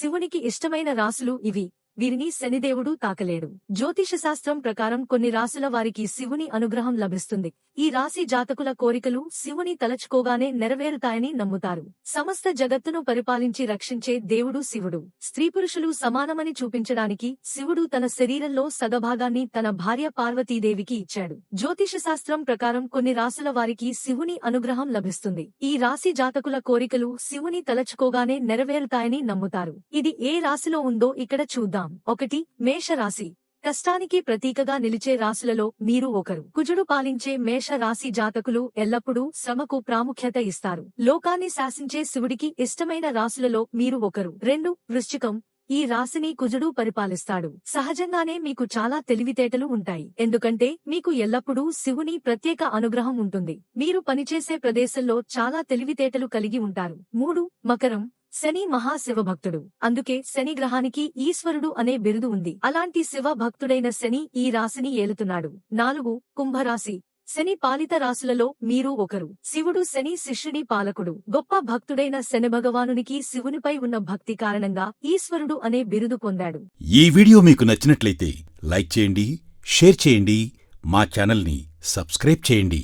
శివునికి ఇష్టమైన రాసులు ఇవి. వీరిని శనిదేవుడు తాకలేడు. జ్యోతిష శాస్త్రం ప్రకారం కొన్ని రాసుల వారికి శివుని అనుగ్రహం లభిస్తుంది. ఈ రాశి జాతకుల కోరికలు శివుని తలచుకోగానే నెరవేరుతాయని నమ్ముతారు. సమస్త జగత్తును పరిపాలించి రక్షించే దేవుడు శివుడు. స్త్రీ పురుషులు సమానమని చూపించడానికి శివుడు తన శరీరంలో సగభాగాన్ని తన భార్య పార్వతీదేవికి ఇచ్చాడు. జ్యోతిష శాస్త్రం ప్రకారం కొన్ని రాసుల వారికి శివుని అనుగ్రహం లభిస్తుంది. ఈ రాశి జాతకుల కోరికలు శివుని తలచుకోగానే నెరవేరుతాయని నమ్ముతారు. ఇది ఏ రాశిలో ఉందో ఇక్కడ చూద్దాం. ఒకటి మేషరాశి. కష్టానికి ప్రతీకగా నిలిచే రాశులలో మీరు ఒకరు. కుజుడు పాలించే మేష రాశి జాతకులు ఎల్లప్పుడూ శ్రమకు ప్రాముఖ్యత ఇస్తారు. లోకాన్ని శాసించే శివుడికి ఇష్టమైన రాశులలో మీరు ఒకరు. రెండు వృశ్చికం. ఈ రాశిని కుజుడు పరిపాలిస్తాడు. సహజంగానే మీకు చాలా తెలివితేటలు ఉంటాయి. ఎందుకంటే మీకు ఎల్లప్పుడూ శివుని ప్రత్యేక అనుగ్రహం ఉంటుంది. మీరు పనిచేసే ప్రదేశంలో చాలా తెలివితేటలు కలిగి ఉంటారు. మూడు మకరం. శని మహాశివభక్తుడు. అందుకే శని గ్రహానికి ఈశ్వరుడు అనే బిరుదు ఉంది. అలాంటి శివ భక్తుడైన శని ఈ రాశిని ఏలుతున్నాడు. నాలుగు కుంభరాశి. శని పాలిత రాశులలో మీరు ఒకరు. శివుడు శని శిష్యుని పాలకుడు. గొప్ప భక్తుడైన శని భగవానునికి శివునిపై ఉన్న భక్తి కారణంగా ఈశ్వరుడు అనే బిరుదు పొందాడు. ఈ వీడియో మీకు నచ్చినట్లయితే లైక్ చేయండి షేర్ చేయండి మా ఛానల్ని సబ్స్క్రైబ్ చేయండి.